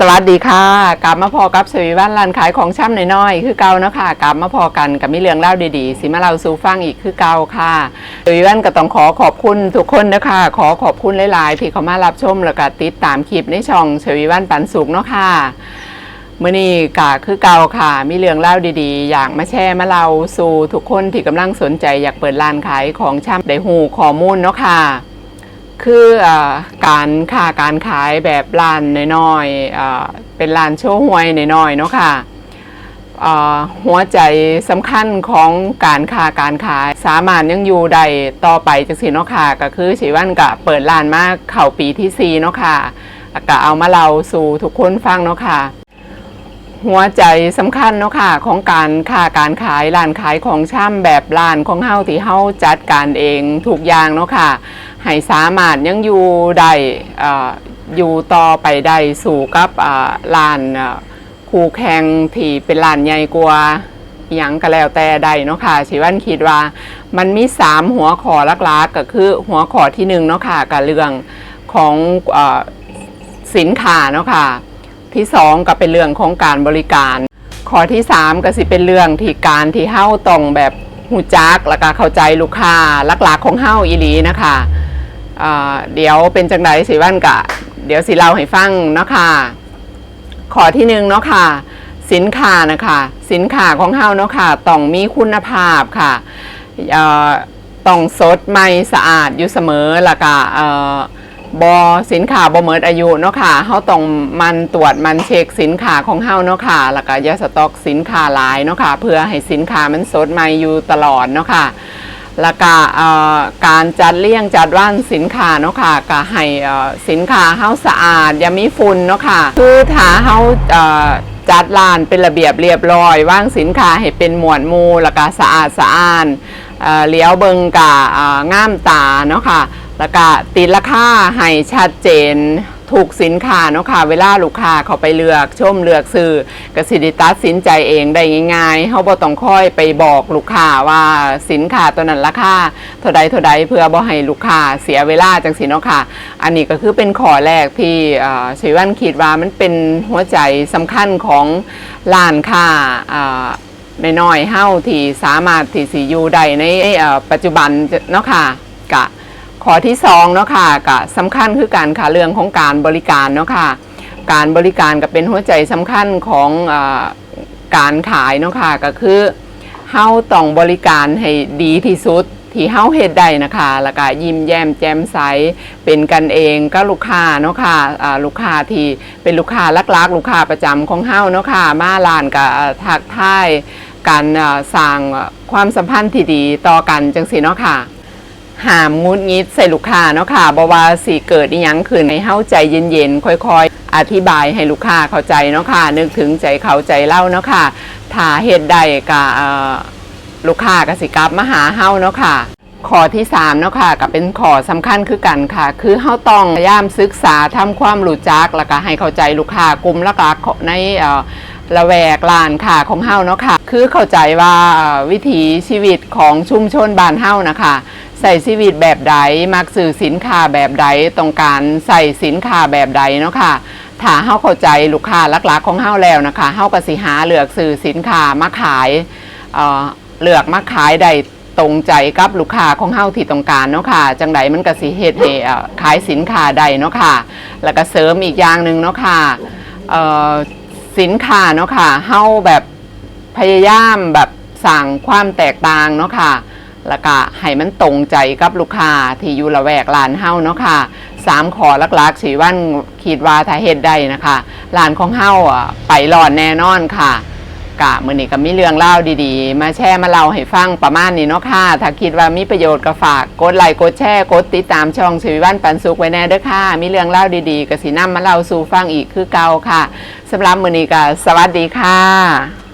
สวัสดีค่ะกลับมาพอกับสวีวันร้านขายของช่ำน้อยๆคือเก่าเนาะค่ะกลับมาพอกันกับมีเรืองเล่าดีๆสิมาเราสู่ฟังอีกคือเก่าค่ะสวีวันก็ต้องขอขอบคุณทุกคนนะคะขอขอบคุณหลายๆที่เขามารับชมแล้วก็ติดตามคลิปในช่องสวีวันปันสุขเนาะค่ะมื่อนี้กะคือเก่าค่ะ มีเรื่องเล่าดีๆ อยากมาแชร์มาเราสู่ทุกคนที่กำลังสนใจอยากเปิดร้านขายของช่ำได้หูข้อมูลเนาะค่ะ คืออการค่าการขายแบบร้านน้อยๆเป็นร้านโชว์หวยน้อยๆเนาะค่ะอ่าหัวใจสำคัญของการค้าการขายสามารถยังอยู่ได้ต่อไปจังสิเนาะค่ะก็คือสีวันกะเปิดร้านมาเข่าปีที่4เนาะค่ะก็เอามาเล่าสู่ทุกคนฟังเนาะค่ะ หัวใจสำคัญเนาะค่ะของการค้าการขายร้านขายของช่ำแบบร้านของเฮาที่เฮาจัดการเองทุกอย่างเนาะค่ะให้สามารถยังอยู่ได้ออยู่ต่อไปได้สู่กับร้านคู่แข่งที่เป็นร้านใหญ่กว่าอหยังก็แล้วแต่ใดเนาะค่ะชิวันคิดว่ามันมี 3 หัวข้อหลักๆก็คือหัวข้อที่หนึ่งเนาะค่ะกับเรื่องของออสินค้าเนาะค่ะ ที่สองก็เป็นเรื่องของการบริการ ข้อที่สามก็สิเป็นเรื่องที่การที่เฮ้าต้องแบบหูจักแล้วก็เข้าใจลูกค้าหลักๆของเฮ้าอีหลีนะคะเเดี๋ยวเป็นจังไดสิวันกะ เดี๋ยวสิเล่าให้ฟังเนาะค่ะข้อที่หนึ่งเนาะค่ะ สินค้านะคะ สินค้าของเฮาเนาะค่ะต้องมีคุณภาพค่ะเอ่อต้องสดใหม่สะอาดอยู่เสมอแล้วก็ บอสินค้าบ่เมิดอายุเนาะค่ะเฮาต้องมันตรวจมันเช็คสินค้าของเฮาเนาะค่ะแล้วก็อยาสต็อกสินค้าหลายเนาะค่ะเพื่อให้สินค้ามันสดใหม่อยู่ตลอดเนาะค่ะแล้วก็การจัดเลี่ยงจัดว่านสินค้าเนาะค่ะก็ให้สินค้าเฮาสะอาดอย่ามีฝุ่นเนาะค่ะคือถ้าเฮาจัดลานเป็นระเบียบเรียบร้อยว่างสินค้าให้เป็นหมวดมูแล้วก็สะอาดสะอ้านเอ่อเลี้ยวเบิงกะเอ่ามตาเนาะค่ะ แล้วก็ติดราคาให้ชัดเจนถูกสินค้าเนาะค่ะเวลาลูกค้าเขาไปเลือกชมเลือกซื้อกสิไดิตัดสินใจเองได้ง่ายๆเขาบ่ต้องค่อยไปบอกลูกค้าว่าสินค้าตัวนั้นราคาเท่าใดเท่าใดเพื่อบ่ให้ลูกค้าเสียเวลาจังสิเนาะค่ะ อันนี้ก็คือเป็นข้อแรกที่อ่อชีวันคิดว่ามันเป็นหัวใจสำคัญของร้านค้าอ่าน้อยๆเฮาที่สามารถที่สิอยู่ได้ในอ่อปัจจุบันเนาะค่ะกะ ข้อที่สองเนาะค่ะก็สำคัญคือการค่ะเรื่องของการบริการเนาะค่ะการบริการก็เป็นหัวใจสำคัญของอการขายเนาะค่ะก็คือเฮาต้องบริการให้ดีที่สุดที่เฮาเฮ็ดได้นะคะแล้วก็ยิ้มแย้มแจ่มใสเป็นกันเองก็ลูกค้าเนาะค่ะอ่าลูกค้าที่เป็นลูกค้าลักๆ ลูกค้าประจำของเฮาเนาะค่ะมาร้านก็เอ่อทักทายการสร้างความสัมพันธ์ที่ดีต่อกันจังซี่เนาะค่ะ หามงุดงิดใส่ลูกค้าเนาะค่ะบว่าสิเกิดอีหยังขึ้นให้เฮาใจเย็นๆ ค่อยๆ อธิบายให้ลูกค้าเข้าใจเนาะค่ะ นึกถึงใจเขาใจเล่าเนาะค่ะ ถ้าเหตุใดก็เอ่อลูกค้าก็สิกลับมาหาเฮาเนาะค่ะข้อที่3เนาะค่ะก็เป็นข้อสำคัญคือกันค่ะ คือเฮาต้องพยายามศึกษาทำความรู้จักแล้วก็ให้เข้าใจลูกค้ากลุ่มลักๆในละแวกลานค่ะของเฮาเนาะค่ะ คือเข้าใจว่าวิถีชีวิตของชุมชนบ้านเฮานะคะ ใส่ชีวิตแบบใดมักสื่อสินค้าแบบใดต้องการใส่สินค้าแบบใดเนาะค่ะถ้าเฮาเข้าใจลูกค้าหลักๆของเฮาแล้วนะคะเฮาก็สิหาเลือกสื่อสินค้ามาขายเอ่อเลือกมาขายได้ตรงใจกับลูกค้าของเฮาที่ต้องการเนาะค่ะ จังใดมันก็สิเฮ็ดให้เอ่อขายสินค้าได้เนาะค่ะ แล้วก็เสริมอีกอย่างหนึ่งเนาะค่ะเอ่อสินค้าเนาะค่ะเฮาแบบพยายามแบบสั่งความแตกต่างเนาะค่ะ แล้วก็ให้มันตรงใจกับลูกค้าที่อยู่ละแวกร้านเฮาเนาะค่ะสามขอหลักๆสีวันคิดว่าถ้าเฮ็ดได้นะคะร้านของเฮาอะไปรอดแน่นอนค่ะกะมื้อนี้ก็มีเรื่องเล่าดีๆ มาแชร์มาเล่าให้ฟังประมาณนี้เนาะค่ะ ถ้าคิดว่ามีประโยชน์ก็ฝากกดไลค์กดแชร์กดติดตามช่องชีวิวันปันสุขไว้แน่เด้อค่ะ มีเรื่องเล่าดีๆก็สินำมาเล่าสู่ฟังอีกคือเก่าค่ะสำหรับมื้อนี้ก็สวัสดีค่ะ